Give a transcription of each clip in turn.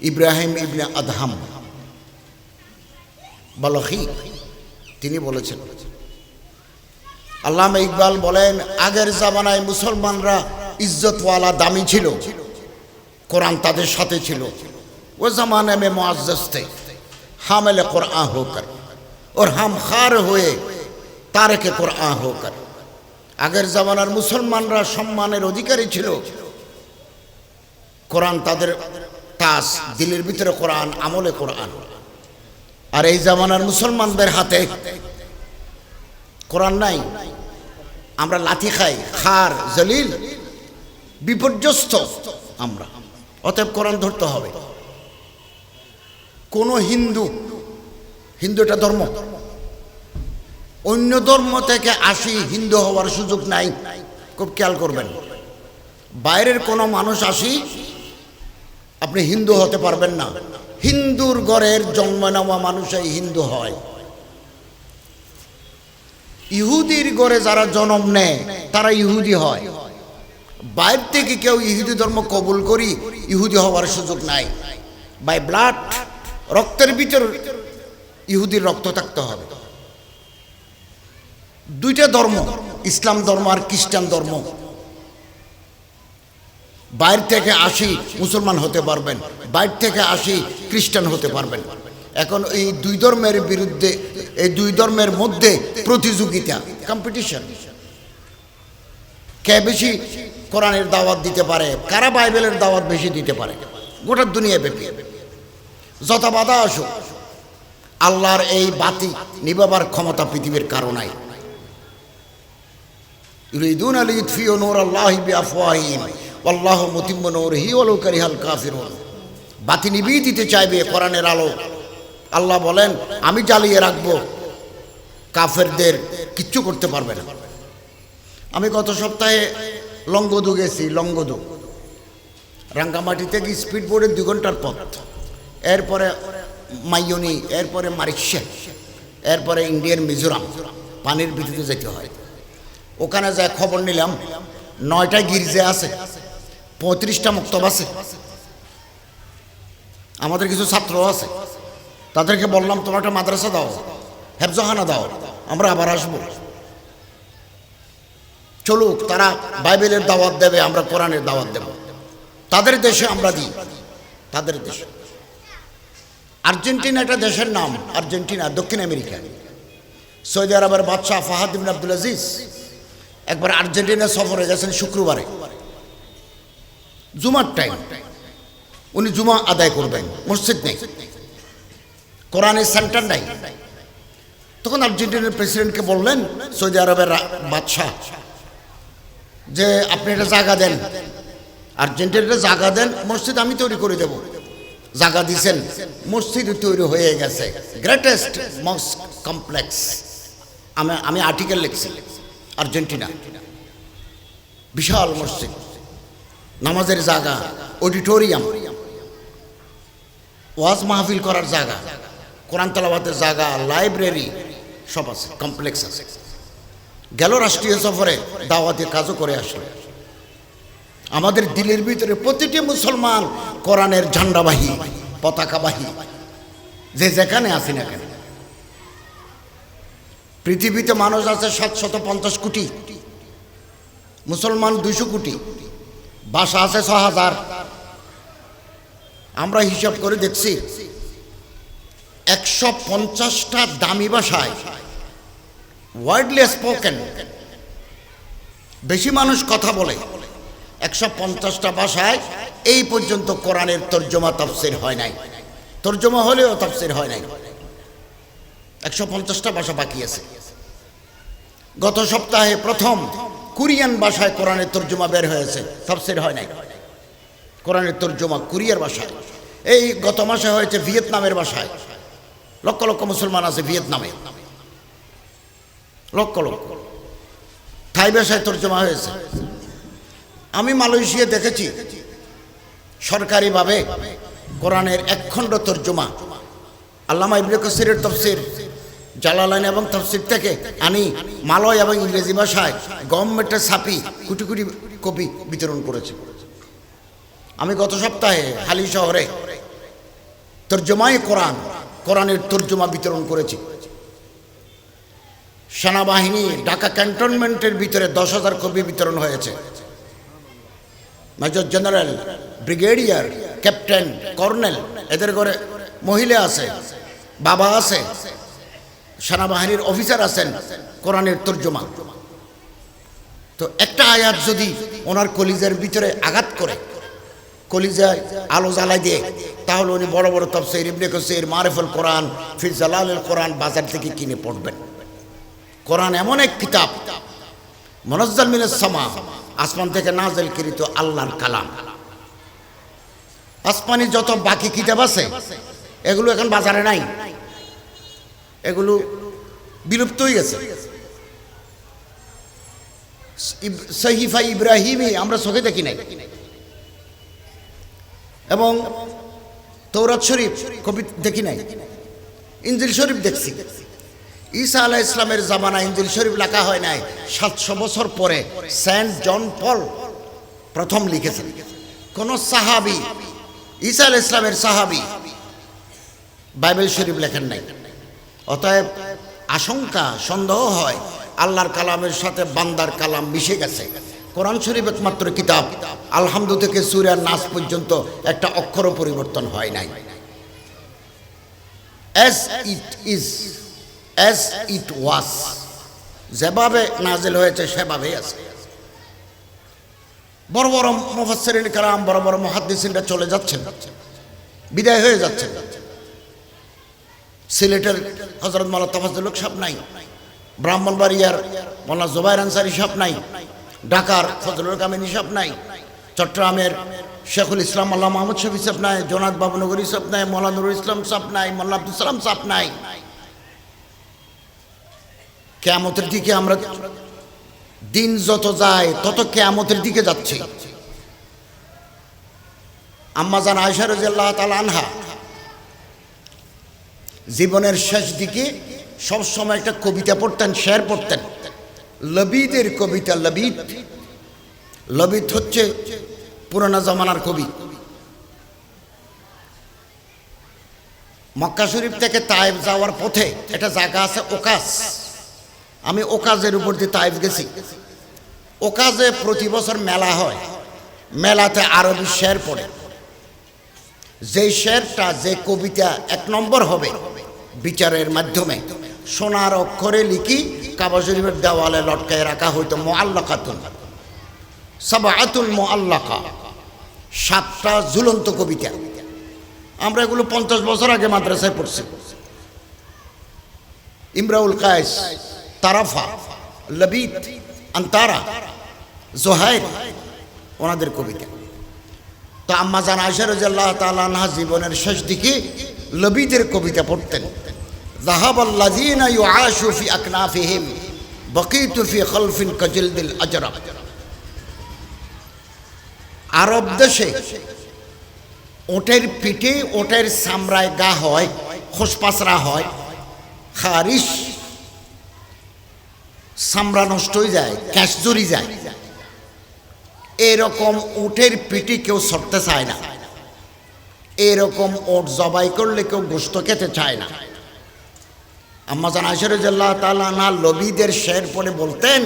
ইব্রাহিম ইবনে Adham বলহি তিনি বলেছেন আল্লাহ ইকবাল বলেন, আগের জামানায় মুসলমানরা ইজ্জতওয়ালা দামি ছিল, কোরআন তাদের সাথে ছিল। ও জামানায় হামেলে কোরআন হোকার ওর হাম খার হয়ে তারেকে কোরআন হোকার আগের জামানার মুসলমানরা সম্মানের অধিকারী ছিল, কোরআন তাদের তাস, দিলের ভিতরে কোরআন, আমলে কোরআন। আর এই জামানার মুসলমানদের হাতে কোরআন নাই। আমরা লাথি খাই, খার, জলিল, বিপর্যস্ত আমরা। অতএব কোরআন ধরতে হবে। কোন হিন্দু হিন্দু এটা ধর্ম। অন্য ধর্ম থেকে আসি হিন্দু হওয়ার সুযোগ নাই। খুব খেয়াল করবেন। বাইরের কোনো মানুষ আসি আপনি হিন্দু হতে পারবেন না। হিন্দুর ঘরের জন্ম নেওয়া মানুষই হিন্দু হয়। ইহুদির ঘরে যারা জন্ম নেয়, তারা ইহুদি হয়। বাইর থেকে কেউ ইহুদি ধর্ম কবুল করি, ইহুদি হওয়ার সুযোগ নাই। বাই ব্লাড, রক্তের ভিতর ইহুদির রক্ত থাকতে হবে। দুইটা ধর্ম, ইসলাম ধর্ম আর খ্রিস্টান ধর্ম। বাইর থেকে আসি মুসলমান হতে পারবেন, বাইর থেকে আসি খ্রিস্টান হতে পারবেন। এখন এই দুই ধর্মের বিরুদ্ধে, এই দুই ধর্মের মধ্যে প্রতিযোগিতা কম্পিটিশন কে বেশি কোরআনের দাওয়াত দিতে পারে? কারা বাইবেলের দাওয়াত বেশি দিতে পারে? গোটা দুনিয়া ব্যাপী। যত বাধা আসুক আল্লাহর এই বাতি নিবাবার ক্ষমতা পৃথিবীর কারণাই ইউরিদুন আলী ইতফিও নূর আল্লাহ মুতিম্ম নূরহি ওয়ালাউ কারিহাল কাফিরুন। বাতি নিভিয়ে দিতে চাইবে কোরআনের আলো। আল্লাহ বলেন, আমি জ্বালিয়ে রাখব। কাফেরদের কিচ্ছু করতে পারবে না। আমি গত সপ্তাহে লঙ্গদু গেছি, লঙ্গদু। রাঙ্গামাটি থেকে স্পিড বোর্ডের দুই ঘণ্টার পথ। এরপরে মাইয়নি, এরপরে মারিশা এরপরে ইন্ডিয়ান মিজোরাম, পানির ভিতরে যেতে হয়। ওখানে যায় খবর নিলাম নয়টা গির্জে আছে। পঁয়ত্রিশটা মক্তব আছে। আমাদের কিছু ছাত্র আছে। তাদেরকে বললাম, তোমার একটা মাদ্রাসা দাও হেফজহানা দাও, আমরা আবার আসব। চলুক, তারা বাইবেলের দাওয়াত দেবে, আমরা কোরআনের দাওয়াত দেব। তাদের দেশে আমরা দিই, তাদের দেশে। আর্জেন্টিনা একটা দেশের নাম, আর্জেন্টিনা, দক্ষিণ আমেরিকা। সৌদি আরবের বাদশাহ ফাহাদ আব্দুল আজিজ একবার আর্জেন্টিনা সফরে গেছেন শুক্রবারে। জুমার টাইম উনি জুমা আদায় করবেন, মসজিদ নেই। কোরআনের সেন্টার নাই। তখন আর্জেন্টিনার প্রেসিডেন্টকে বললেন, সৌদি আরবের বাদশাহ, যে আপনি এটা জায়গা দেন। আর্জেন্টিনাটা জায়গা দেন, মসজিদ আমি তৈরি করে দেব। জায়গা দিছেন, মসজিদ তৈরি হয়ে গেছে। গ্রেটেস্ট মস্ক কমপ্লেক্স আমি আমি আর্টিকেল লিখছি, আর্জেন্টিনা। বিশাল মসজিদ। নামাজের জায়গা অডিটোরিয়াম ওয়াজ মাহফিল করার জায়গা, কোরআন তালাবাতের জায়গা লাইব্রেরি সব আছে কমপ্লেক্স আছে। গেল রাষ্ট্রীয় সফরে দাওয়াতে কাজও করে আসলো। আমাদের দিলের ভিতরে প্রতিটি মুসলমান কোরআনের ঝান্ডাবাহী, পতাকাবাহী, যে যেখানে আসি না কেন। পৃথিবীতে মানুষ আছে সাতশত পঞ্চাশ কোটি, মুসলমান দুইশো কোটি। ভাষা আছে ছ হাজার। আমরা হিসাব করে দেখছি, একশো পঞ্চাশটা দামি ভাষায় ওয়ার্ডলি স্পোকেন বেশি মানুষ কথা বলে। একশো পঞ্চাশটা ভাষায় এই পর্যন্ত কোরআনের তর্জমা তাফসির হয় নাই। তর্জমা হলেও তাফসির হয় নাই। একশো পঞ্চাশটা ভাষা বাকি আছে। গত সপ্তাহে প্রথম কোরিয়ান ভাষায় কোরআনের তর্জমা বের হয়েছে। তাফসির হয় নাই। কোরআনের তর্জমা কোরিয়ার ভাষায়। এই গত মাসে হয়েছে ভিয়েতনামের ভাষায়। লক্ষ লক্ষ মুসলমান আছে ভিয়েতনামে। লক্ষ লক্ষ। থাই ভাষায় তর্জমা হয়েছে। আমি মালয়েশিয়া দেখেছি। সরকারিভাবে কোরআনের একখণ্ড তর্জমা। আল্লামা ইবনে কাসিরের তফসির। জালালাইন এবং তফসির থেকে আনি মালয় এবং ইংরেজি ভাষায় গভর্নমেন্টের ছাপি কোটি কোটি কপি বিতরণ করেছে। আমি গত সপ্তাহে হালি শহরে তর্জমায় কোরআন, কোরআনের তর্জমা বিতরণ করেছি। সেনাবাহিনী ঢাকা ক্যান্টনমেন্টের ভিতরে দশ হাজার কপি বিতরণ হয়েছে। Major general, brigadier, captain, colonel, এদের ঘরে মহিলা আছে, বাবা আছে সেনাবাহিনীর অফিসার আছেন, কোরআনের তর্জমা। তো একটা আয়াত যদি ওনার কলিজার ভিতরে আঘাত করে, কলিজায় আলো জ্বালাই দিয়ে, তাহলে উনি বড় বড় তফসির, ইবনে কসির, মারেফুল কোরআন ফির জালালের কোরআন বাজার থেকে কিনে পড়বেন। কোরআন এমন এক কিতাব, মনজ্জাল মিনের সামা, আসমান থেকে নাজেল কৃত আল্লাহর কালাম। আসমানি যত বাকি কিতাব আছে, এগুলো এখন বাজারে নাই। এগুলো বিলুপ্ত হয়ে গেছে। সহিফা ইব্রাহিমই আমরা চোখে দেখি নাই। এবং তৌরাত শরীফ কবি দেখি নাই। ইঞ্জিল শরীফ দেখছি। ঈসা আলাহ ইসলামের জামানা ইঞ্জিল শরীফ লেখা হয় নাই, সাতশো বছর পরে সেন্ট জন পল প্রথম লিখেছেন কোন সাহাবি, ঈসা আলাহ ইসলামের সাহাবি বাইবেল শরীফ লেখেন নাই। অতএব আশঙ্কা, সন্দেহ হয়, আল্লাহর কালামের সাথে বান্দার কালাম মিশে গেছে। কোরআন শরীফ একমাত্র কিতাব। আলহামদু থেকে সুরিয়ার নাচ পর্যন্ত একটা অক্ষরও পরিবর্তন হয় নাই। As it is as it was যেভাবে নাজেল হয়েছে, সেভাবেই আছে। বড় বড় মুফাসসিরিন কালাম বড় বড় মুহাদ্দিসিনরা চলে যাচ্ছেন। বিদায় হয়ে যাচ্ছেন। সিলেটের হজরত মালা তফাজুল সাহেব নাই, ব্রাহ্মণবাড়িয়ার মোল্লা জোবাইর আনসারি সাহেব নাই, ঢাকার ফজলুল কামিনী সাহেব নাই, চট্টগ্রামের শেখুল ইসলাম আল্লাহ মাহমুদ শফি সাহেব নাই, জোনাদ বাবুনগরী সাহেব নাই মোল্লা নুরুল ইসলাম সাহেব নাই মোল্লা আব্দুল সালাম সাহেব নাই। কেয়ামতের দিকে আমরা দিন যত যায়, তত কেয়ামতের দিকে যাচ্ছি। আম্মাজান আয়সা রাজিয়াল্লাহ তাআলা আনহা জীবনের শেষ দিকে সবসময় একটা কবিতা পড়তেন শের পড়তেন। লবিদের কবিতা, লবিদ। লবিদ হচ্ছে পুরানা জমানার কবি। মক্কা শরীফ থেকে তাইফ যাওয়ার পথে একটা জায়গা আছে ওকাস আমি ওকাজের উপর দিয়ে তাইফ গেছি। ওকাজে প্রতি বছর মেলা হয়। মেলাতে আরবি শের পড়ে। যেই শেরটা, যে কবিতা এক নম্বর হবে বিচারের মাধ্যমে। সোনার অক্ষরে লিখি কাবা শরীফের দেওয়ালে লটকায় রাখা হইতো মোয়াল্লাকাতুন সাবাতুল মোয়াল্লাকা সাতটা ঝুলন্ত কবিতা। আমরা এগুলো পঞ্চাশ বছর আগে মাদ্রাসায় পড়ছি। ইমরাউল কায়েস, তারাফা, লবিত, আন্তারা, জোহাইর, ওনাদের কবিতা। তো আম্মা জান তাআলা জীবনের শেষ দিকে লবিদের কবিতা পড়তেন। ذهب الذين يعاشوا في أكنافهم بقيت في خلف كجلد الأجرب আরব দেশে ওটের পিঠে ওটের সামরায় গা হয় খোসপাসরা হয় খারিস সামরা নষ্ট হয়ে যায় ক্যাশ জড়ি যায় এরকম উটের পিঠে কেউ সরতে চায় না এরকম ওট জবাই করলে কেউ গোস্ত খেতে চায় না আম্মা জান আশরুল্লাহ তালা না লবিদের শের পরে বলতেন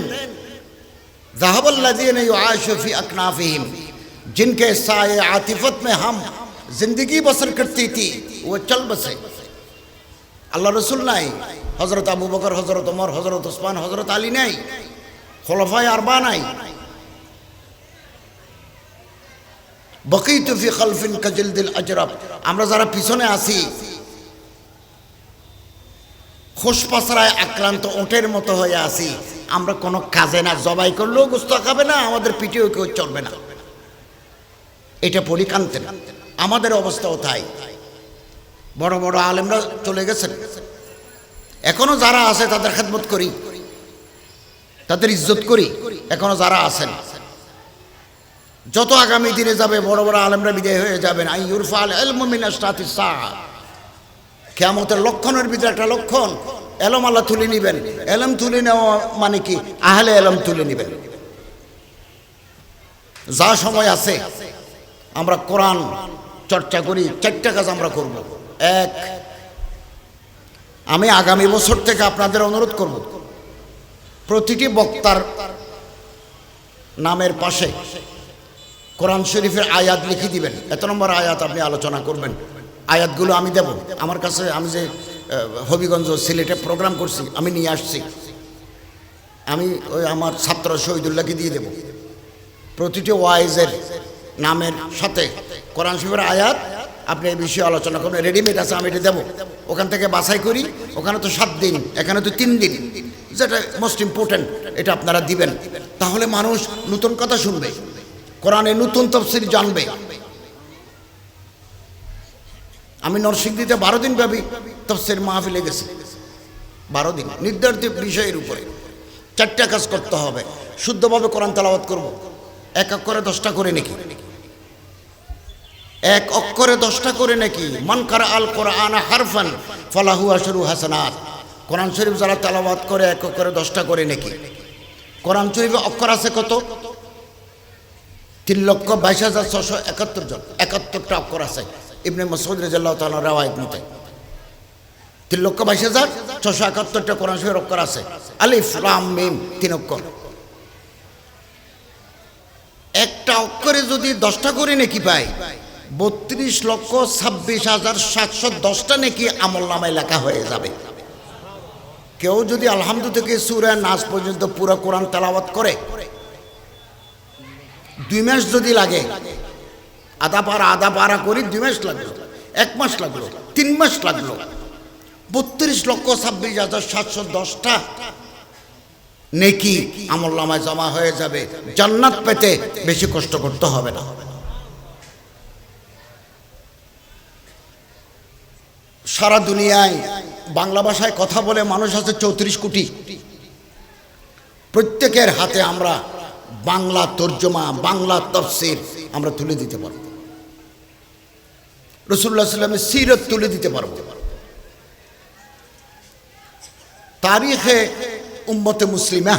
জাহাবল্লাদিন आशफी अकनाफिम जिनके साए आतिफत में हम जिंदगी बसर करती थी वो चल बसे আল্লাহ রসুল নাই হজরত আবু বকর হজরত ওমর হজরত ওসমান হজরত আলী নাই খোলফায় আরবা নাই বকিতু ফি খালফিন কাজিলদিল আজরাব আমরা যারা পিছনে আছি খোসপাসরায় আক্রান্ত ওটের মতো হয়ে আছি। আমরা কোনো কাজে না জবাই করলেও গুস্ত খাবে না, আমাদের পিঠেও কেউ চলবে না। এটা পড়ি কানতেন আমাদের অবস্থাও তাই। বড় বড় আলেমরা চলে গেছেন। এখনও যারা আছে তাদের খেদমত করি। তাদের ইজ্জত করি। এখনও যারা আছেন। যত আগামী দিনে যাবে বড় বড় আলেমরা বিদায় হয়ে যাবেন। আই ইউরফাল এলমিনাস্তাতি সাহ কেমতের লক্ষণের ভিতরে একটা লক্ষণ এলম আল্লাহ তুলে নিবেন। এলম তুলে নেওয়া মানে কি? আহলে এলম তুলে নিবেন। যা সময় আছে, আমরা কোরআন চর্চা করি, চারটা কাজ আমরা করব। এক, আমি আগামী বছর থেকে আপনাদের অনুরোধ করব, প্রতিটি বক্তার নামের পাশে কোরআন শরীফের আয়াত লিখে দিবেন। এত নম্বর আয়াত আপনি আলোচনা করবেন। আয়াতগুলো আমি দেব। আমার কাছে আমি যে হবিগঞ্জ সিলেটে প্রোগ্রাম করছি, আমি নিয়ে আসছি। আমি ওই আমার ছাত্র শহীদুল্লাহকে দিয়ে দেব। প্রতিটি ওয়াইজের নামের সাথে কোরআন শরীফের আয়াত, আপনি এই বিষয়ে আলোচনা করবেন রেডিমেড আছে, আমি এটা দেবো। ওখান থেকে বাছাই করি, ওখানে তো সাত দিন, এখানে তো তিন দিন। যেটা মোস্ট ইম্পর্ট্যান্ট এটা আপনারা দিবেন। তাহলে মানুষ নতুন কথা শুনবে, কোরআনে নতুন তফসির জানবে। আমি নরসিংদীতে বারো দিন ব্যাপী তফসির মাহফিলে গেছি। বারো দিন। নির্ধারিত বিষয়ের উপরে। চারটা কাজ করতে হবে। শুদ্ধভাবে কোরআন তালাবাত করব। এক অক্ষরে দশটা করে নাকি? এক অক্ষরে দশটা করে নাকি? মানকার আল কোরআন হারফান, ফলাহু আশরু হাসানাত। কোরআন শরীফ যারা তালাবাত করে, এক অক্ষরে দশটা করে নাকি? কোরআন শরীফে অক্ষর আছে কত? তিন লক্ষ বাইশ হাজার ছশো একাত্তর জন। একাত্তরটা অক্ষর আছে। ইবনে মসুদ রেজাল্লাহ তালা রাওয়ায়ত মতে তিন লক্ষ বাইশ হাজার ছশো একাত্তরটা কোরআন শরীফের অক্ষর আছে। আলিফ, লাম, মিম, তিন অক্ষর। একটা অক্ষরে যদি দশটা করে নাকি পাই বত্রিশ লক্ষ ছাব্বিশ হাজার সাতশো দশটা নাকি আমল নামায় লেখা হয়ে যাবে। কেউ যদি আলহামদু থেকে সুরা নাচ পর্যন্ত পুরো কোরআন তেলাওয়াত করে, দুই মাস যদি লাগে আধা পারা আধা পারা করি দুই মাস লাগল, এক মাস লাগল, তিন মাস লাগল। বত্রিশ লক্ষ, ছাব্বিশ হাজার সাতশো দশটা নেকি আমল নামায় জমা হয়ে যাবে। জান্নাত পেতে বেশি কষ্ট করতে হবে না। সারা দুনিয়ায় বাংলা ভাষায় কথা বলে মানুষ আছে চৌত্রিশ কোটি। প্রত্যেকের হাতে আমরা বাংলা তর্জমা, বাংলা তফসির আমরা তুলে দিতে পারব। রসুল্লাহ সাল্লামের সিরত তুলে দিতে পারব। তারিখে উম্মতে মুসলিমা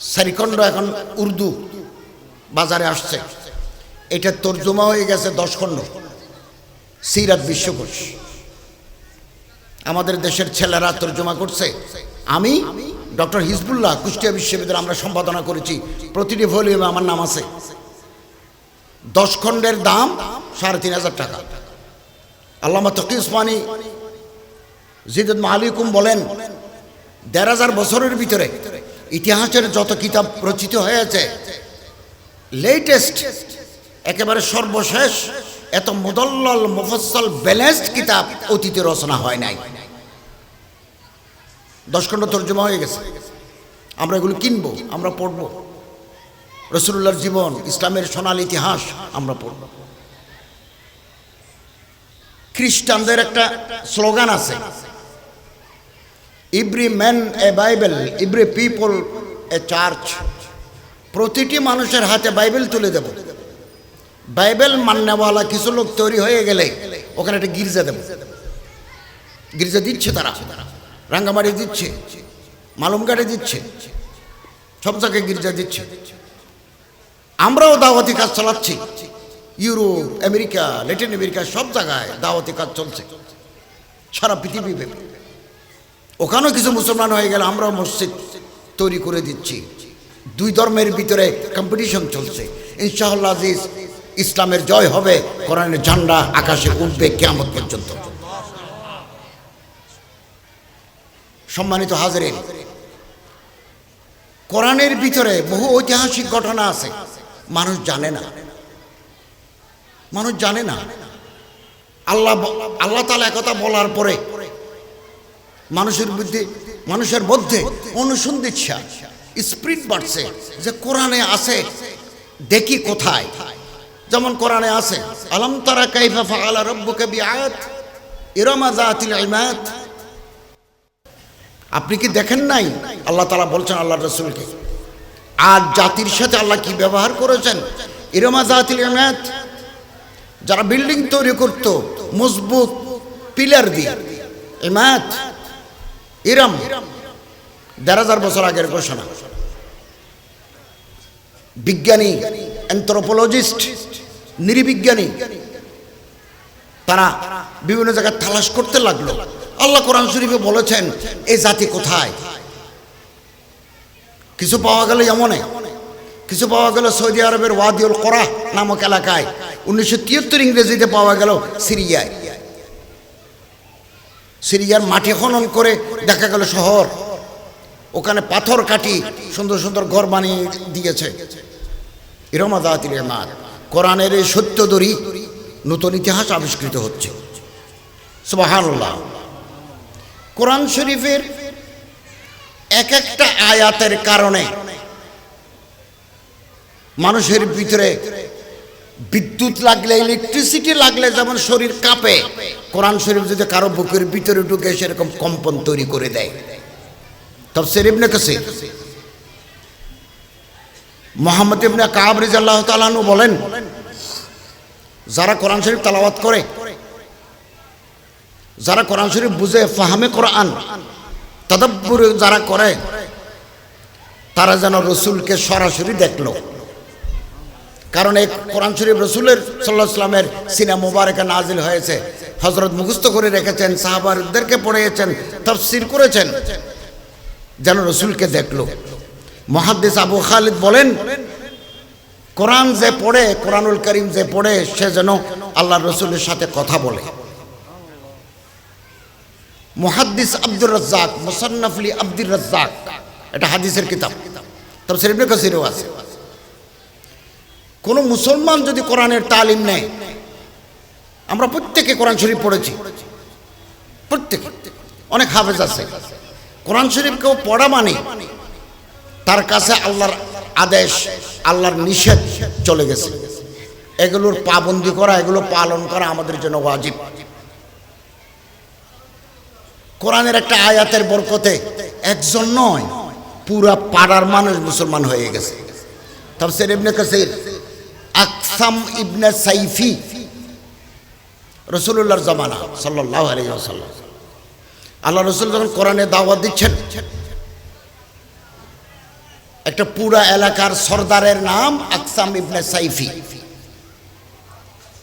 সারিখণ্ড এখন উর্দু বাজারে আসছে। এটা তর্জমা হয়ে গেছে দশ খণ্ড। সিরাত বিশ্বকোষ। আমাদের দেশের ছেলেরা তর্জমা করছে। আমি ডক্টর হিজবুল্লাহ কুষ্টিয়া বিশ্ববিদ্যালয় আমরা সম্পাদনা করেছি। প্রতিটি ভলিউমে আমার নাম আছে। দশ খণ্ডের দাম সাড়ে তিন হাজার টাকা। আল্লামা তকি উসমানী জিদুদ মালিকুম বলেন, দেড় হাজার বছরের ভিতরে ইতিহাসের যত কিতাব রচিত হয়েছে লেটেস্ট একেবারে সর্বশেষ, এত মুদল্লল মুফসল ব্যালেন্সড কিতাব অতীতে রচনা হয় নাই। দশ খণ্ড তর্জমা হয়ে গেছে। আমরা এগুলো কিনবো, আমরা পড়ব। রসুল্লাহর জীবন, ইসলামের সোনাল ইতিহাস, আমরা পড়ব। খ্রিস্টানদের একটা স্লোগান আছে। Every man a Bible every people a church. প্রতিটি মানুষের হাতে বাইবেল তুলে দেব। বাইবেল মান্যওয়ালা কিছু লোক তৈরি হয়ে গেলে ওখানে একটা গির্জা দেব। গির্জা দিচ্ছে তারা। রাঙ্গামাটি দিচ্ছে, মালুমঘাটে দিচ্ছে সব জায়গায় গির্জা দিচ্ছে। আমরাও দাওয়াতি কাজ চালাচ্ছি। ইউরোপ, আমেরিকা ল্যাটিন আমেরিকা, সব জায়গায় দাওয়াতি কাজ চলছে। সারা পৃথিবী ব্যাপী। ওখানেও কিছু মুসলমান হয়ে গেলে, আমরাও মসজিদ তৈরি করে দিচ্ছি। দুই ধর্মের ভিতরে কম্পিটিশন চলছে। ইনশাআল্লাহ আজিজ, ইসলামের জয় হবে, কোরআনের ঝান্ডা আকাশে উঠবে কেমন পর্যন্ত। সম্মানিত হাজরেন, কোরআনের ভিতরে বহু ঐতিহাসিক ঘটনা আছে। মানুষ জানে না। মানুষ জানে না। আল্লাহ আল্লাহ তালা একথা বলার পরে মানুষের বুদ্ধি, মানুষের মধ্যে অনুসন্ধিচ্ছা স্প্রিট বাড়ছে যে কোরআনে আছে, দেখি কোথায়। যেমন কোরআনে আছে, আলম তারা কাইফা ফাআলা রব্বুকা বিআয়াত? ইরামা যাতিল ইমাদ আপনি কি দেখেন নাই? আল্লাহ তালা বলছেন আল্লাহ রসুলকে। আর জাতির সাথে আল্লাহ কি ব্যবহার করেছেন? ইরমা জাতিল ইমাদ যারা বিল্ডিং তৈরি করত, মজবুত, পিলার দিয়ে। ইমাদ ইরম, দেড় হাজার বছর আগের ঘোষণা। বিজ্ঞানী অ্যান্থ্রোপোলজিস্ট নিরিবিজ্ঞানী, তারা বিভিন্ন জায়গায় তালাশ করতে লাগল। আল্লাহ কোরআন শরীফে বলেছেন এই জাতি কোথায়? কিছু পাওয়া গেল এমনে কিছু পাওয়া গেল সৌদি আরবের ওয়াদিউল করা নামক এলাকায়। উনিশশো তিয়াত্তর ইংরেজিতে পাওয়া গেল সিরিয়ায়। সিরিয়ার মাটি খনন করে দেখা গেল শহর। ওখানে পাথর কাটি সুন্দর সুন্দর ঘর বানিয়ে দিয়েছে। ইরমাদাতিল ইমাদ কোরআনের এই সত্যদরি নতুন ইতিহাস আবিষ্কৃত হচ্ছে। সুবহানাল্লাহ। কোরআন শরীফের এক একটা আয়াতের কারণে মানুষের ভিতরে বিদ্যুৎ লাগলে ইলেকট্রিসিটি লাগলে যেমন শরীর কাঁপে, কোরআন শরীফ যদি কারও বুকের ভিতরে ঢুকে, সেরকম কম্পন তৈরি করে দেয়। তব সেরিবনে কাছে মোহাম্মদ ইবনে কাব রিজাল্লাহ তালানু বলেন, যারা কোরআন শরীফ তালাওয়াত করে, যারা কোরআন শরীফ বুঝে, ফাহামে কোরআন, তদব্বুর যারা করে, তারা যেন রসুলকে সরাসরি দেখল। কারণ এই কোরআন শরীফ রসুলের সাল্লাহ সাল্লামের সিনা মুবারকে নাজিল হয়েছে। হজরত মুখস্থ করে রেখেছেন সাহাবারদেরকে পড়িয়েছেন, তফসির করেছেন। যেন রসুলকে দেখল। মহাদ্দেশ আবু খালিদ বলেন, কোরআন যে পড়ে, কোরআনুল করিম যে পড়ে, সে যেন আল্লাহ রসুলের সাথে কথা বলে। মুহাদ্দিস আব্দুর রাজ্জাক মুসান্নাফলি আব্দুর রাজ্জাক, এটা হাদিসের কিতাব। তবে শরীফে কাসিরও আছে। কোনো মুসলমান যদি কোরআনের তালিম নেয়, আমরা প্রত্যেকে কোরআন শরীফ পড়েছি। প্রত্যেকে। অনেক হাফেজ আছে। কোরআন শরীফ কেউ পড়া মানে তার কাছে আল্লাহর আদেশ, আল্লাহর নিষেধ চলে গেছে। এগুলোর পাবন্দি করা, এগুলো পালন করা আমাদের জন্য ওয়াজিব। কোরআনের একটা আয়াতের বরকতে একজন নয়, পুরা পাড়ার মানুষ মুসলমান হয়ে গেছে। তাফসির ইবনে কাসির আকসাম ইবনে সাইফি রসুল্লাহর জামানা ওয়াসাল্লাম। আল্লাহ রসুল যখন কোরআনে দাওয়াত দিচ্ছেন, একটা পুরা এলাকার সর্দারের নাম আকসাম ইবনে সাইফি।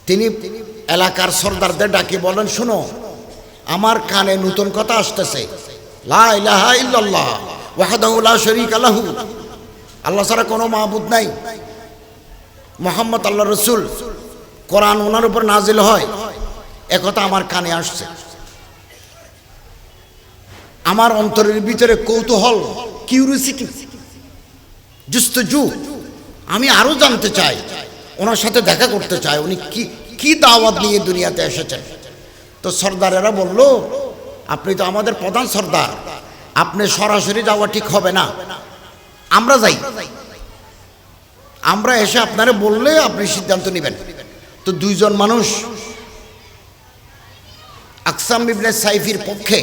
তিনি এলাকার সর্দারদের ডাকি বলেন, শুনো, আমার কানে নতুন কথা আসতেছে। আল্লাহ ছাড়া কোনো মাহবুদ নাই। মোহাম্মদ আল্লাহ রসুল কোরআন ওনার উপর নাজিল হয়। একথা আমার কানে আসছে। আমার অন্তরের ভিতরে কৌতূহল কিউরিসিটি জুস্তজু। আমি আরও জানতে চাই, ওনার সাথে দেখা করতে চাই, উনি কি কি দাওয়াত নিয়ে দুনিয়াতে এসেছেন? তো সর্দারেরা বলল, আপনি তো আমাদের প্রধান সর্দার, আপনি সরাসরি যাওয়া ঠিক হবে না। আমরা যাই। আমরা এসে আপনারা বললে আপনি সিদ্ধান্ত নেবেন। তো দুইজন মানুষ, আকসাম ইবনে সাইফির পক্ষে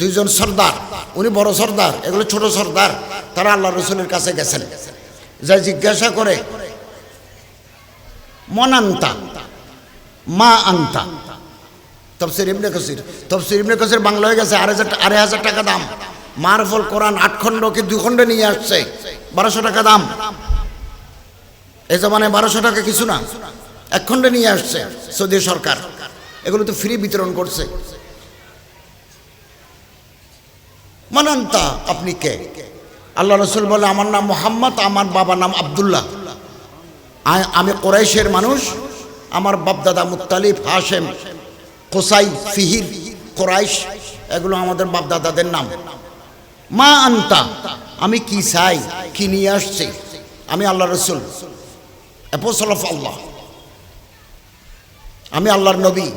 দুইজন সর্দার, উনি বড় সর্দার, এগুলো ছোট সর্দার, তারা আল্লাহ রসুলের কাছে গেছেন। যা জিজ্ঞাসা করে মনান্তা মা আন্তা। তফসির ইবনে কসির, তফসির ইবনে কসির বাংলা হয়ে গেছে আড়াই হাজার আড়াই হাজার টাকা দাম। মারফল কোরআন আট খণ্ড কি দুই খণ্ডে নিয়ে আসছে? বারোশো টাকা দাম। এই জমানায় বারোশো টাকা কিছু না। এক নিয়ে আসছে সৌদি সরকার। এগুলো তো ফ্রি বিতরণ করছে। মানান্তা, আপনি কে? আল্লাহ রসুল বলে, আমার নাম মোহাম্মদ, আমার বাবার নাম আবদুল্লাহ। আমি কোরাইশের মানুষ। আমার বাপদাদা মুত্তালিফ হাশেম, কোসাই, ফিহির, কোরাইশ, এগুলো আমাদের বাপদাদাদের নাম। মা আন্তা, আমি কি চাই, কি নিয়ে আসছি? আমি আল্লাহ রসুল। অ্যাপোসল অফ আল্লাহ আমি আল্লাহর নবী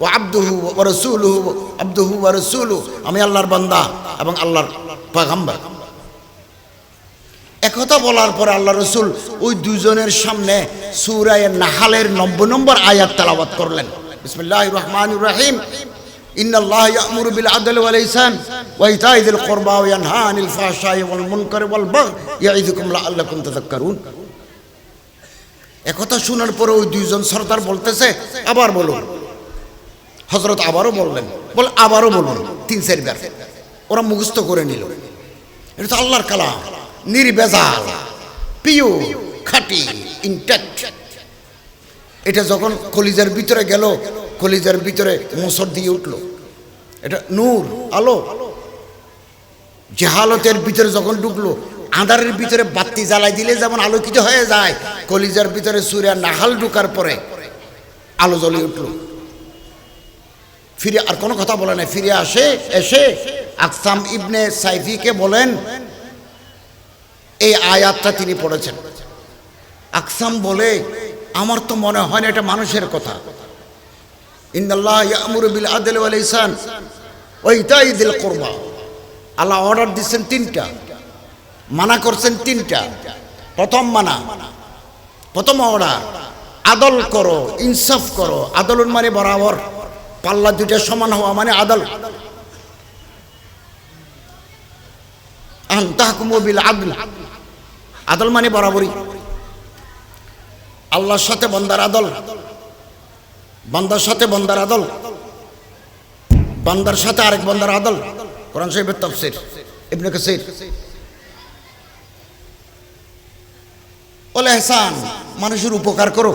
ও আব্দুহু ও রসুলহু আব্দুহু ও রসুলু আমি আল্লাহর বান্দা এবং আল্লাহর পাগাম্বার একথা বলার পরে আল্লাহ রসুল ওই দুজনের সামনে সুরায় নাহালের নব্বই নম্বর আয়াত তালাবাত করলেন বিসমিল্লাহ রহমান রাহিম إن الله يأمر بالعدل والإحسان وإيتاء ذي القربى وينهى عن الفحشاء والمنكر والبغي يعظكم لعلكم تذكرون একথা শোনার পরে ওই দুইজন সর্দার বলতেছে, আবার বলুন হজরত আবারও বললেন, বল, আবারও বলুন তিন চারবার ওরা মুখস্থ করে নিল। এটা তো আল্লাহর কালাম। নির্বেজাল পিও খাটি ইনট্যাক্ট এটা যখন কলিজার ভিতরে গেল, কলিজার ভিতরে মোসর দিয়ে উঠল। এটা নূর, আলো। জেহালতের ভিতরে যখন ঢুকলো আঁধারের ভিতরে বাতি জ্বালাই দিলে যেমন আলোকিত হয়ে যায়, কলিজার ভিতরে সুরিয়া নাহাল ঢুকার পরে আলো জ্বলে উঠল। ফিরে আর কোনো কথা বলে না ফিরে আসে, এসে আকসাম ইবনে সাইফিকে বলেন, এই আয়াতটা তিনি পড়েছেন। আকসাম বলে, আমার তো মনে হয় না এটা মানুষের কথা। ইন্দাল্লাহ ইয়ামুরু বিল আদল ওয়া ইতাই দিল কুরবা। আল্লাহ অর্ডার দিচ্ছেন তিনটা। মানা করছেন তিনটা। প্রথম মানা, প্রথম অর্ডার আদল করো, ইনসাফ করো, আদলন মানে বরাবর, পাল্লা দুইটা সমান হওয়া মানে আদল। বিল আদল। আদল মানে বরাবরই। আল্লাহর সাথে বন্দার আদল, বান্দার সাথে বন্দার আদল, বান্দার সাথে আরেক বন্দার আদল। কোরআন শরীফের তফসির, ইবনে কাসির। ওলে এহসান, মানুষের উপকার করো।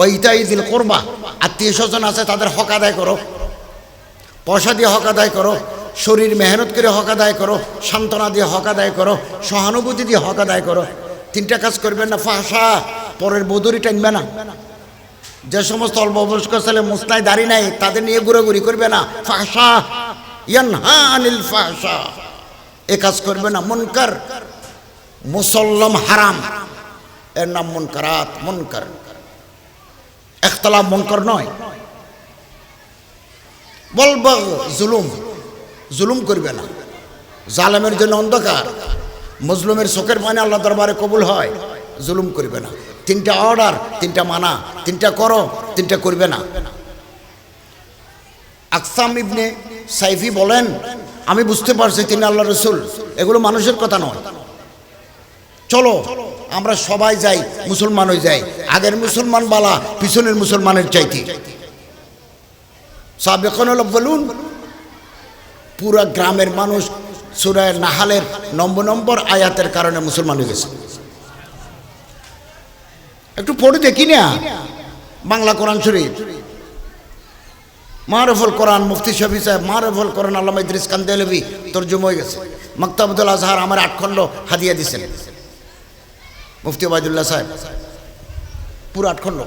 ওইটাই দিল করবা, আত্মীয় স্বজন আছে, তাদের হক আদায় করো। পয়সা দিয়ে হক আদায় করো, শরীর মেহনত করে হক আদায় করো, সান্ত্বনা দিয়ে হক আদায় করো, সহানুভূতি দিয়ে হক আদায় করো। তিনটা কাজ করবেন না ফাঁসা পরের বদুরি টানবে না। যে সমস্ত অল্প বয়স্ক ছেলে মুসনায় দাড়ি নাই, তাদের নিয়ে ঘুরাঘুরি করবে না ফাঁসা আনিল ফাহসা এ কাজ করবে না, মনকার, মুসল্লম হারাম। এর নাম মুনকারাত, মুনকার। একতলা মুনকার নয়। বলব জুলুম। জুলুম করবে না। জালেমের জন্য অন্ধকার। মজলুমের চোখের পানি আল্লাহ দরবারে কবুল হয়। জুলুম করবে না। তিনটা অর্ডার তিনটা মানা, তিনটা করো, তিনটা করবে না। আকসাম ইবনে সাইফি বলেন, আমি বুঝতে পারছি তিনি আল্লাহ রসুল। এগুলো মানুষের কথা নয়। চলো আমরা সবাই যাই মুসলমান হয়ে যাই। আগের মুসলমান বালা, পিছনের মুসলমানের চাইতে। সাবেকন বলুন, পুরা গ্রামের মানুষ সুরায় নাহালের নম্বর নম্বর আয়াতের কারণে মুসলমান হয়ে গেছে। একটু পড়ে দেখি না? বাংলা কোরআন শরীফ। মারফল কোরআন, মুফতি শফি সাহেব, মারফল কোরআন আল্লাহ ইদ্রিস কান্দেলবি তর্জম হয়ে গেছে। মক্তাবুল আজহার আমার আট খণ্ড হাদিয়া দিছেন। মুফতি ওবায়দুল্লাহ সাহেব পুরো আট খণ্ড।